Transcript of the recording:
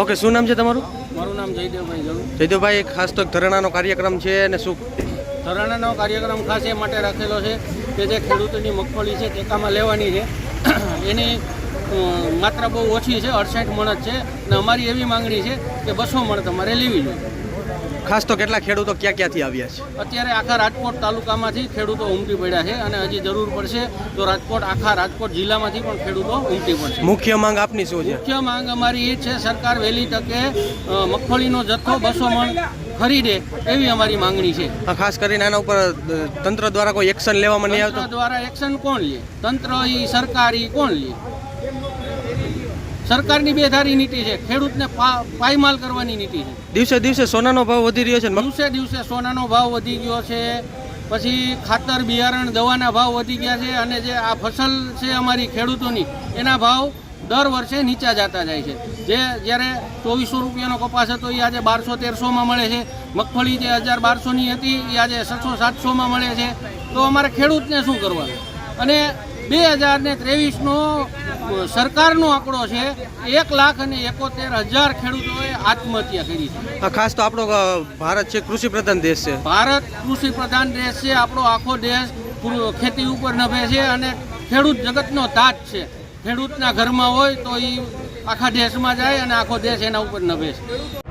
Okay શું નામ છે તમારું? મારું નામ જયદેવભાઈ જયદેવભાઈ ખાસ તો એક ધરણાનો કાર્યક્રમ છે અને શું? ધરાણાનો કાર્યક્રમ ખાસ એ માટે રાખેલો છે કે જે ખેડૂતોની મગફળી છે ટેકામાં લેવાની છે. એની માત્રા બહુ ઓછી છે અડસઠ મણ જ છે. અને અમારી એવી માંગણી છે કે બસો મણ તમારે લેવી જોઈએ. ખાસ તો કેટલા ખેડૂતો ક્યાં ક્યાંથી આવ્યા છે? અત્યારે આખા રાજકોટ તાલુકામાંથી ખેડૂતો ઉમટી પડ્યા છે અને હજી જરૂર પડશે તો રાજકોટ આખા રાજકોટ જિલ્લામાંથી પણ ખેડૂતો ઉમટી પડશે. મુખ્ય માંગ આપની શું છે? મુખ્ય માંગ અમારી એ છે સરકાર વહેલી તકે મગફળીનો જથ્થો બસો મણ ખરીદે એવી અમારી માંગણી છે. ખાસ કરીને આના ઉપર તંત્ર દ્વારા કોઈ એક્શન લેવામાં નહીં આવતું? દ્વારા એક્શન કોણ લે? તંત્ર ઈ સરકાર કોણ લે? સરકારની બેધારી નીતિ છે. ખેડૂતને પાયમાલ કરવાની નીતિ છે. દિવસે દિવસે સોનાનો ભાવ વધી રહ્યો છે દિવસે દિવસે સોનાનો ભાવ વધી ગયો છે. પછી ખાતર બિયારણ દવાના ભાવ વધી ગયા છે અને જે આ ફસલ છે અમારી ખેડૂતોની એના ભાવ દર વર્ષે નીચા જતા જાય છે. જે જ્યારે ચોવીસો રૂપિયાનો કપાસ હતો એ આજે બારસો તેરસોમાં મળે છે. મગફળી જે હજાર બારસોની હતી એ આજે છસો સાતસોમાં મળે છે. તો અમારે ખેડૂતને શું કરવાનું? અને બે હજાર ને ત્રેવીસનો સરકારનો આંકડો છે એક લાખ અને એકોતેર હજાર ખેડૂતોએ આત્મહત્યા કરી છે. ખાસ તો આપણો ભારત છે કૃષિ પ્રધાન દેશ છે. ભારત કૃષિ પ્રધાન દેશ છે આપણો આખો દેશ ખેતી ઉપર નભે છે અને ખેડૂત જગતનો તાજ છે. ખેડૂતના ઘરમાં હોય તો એ આખા દેશમાં જાય અને આખો દેશ એના ઉપર નભે છે.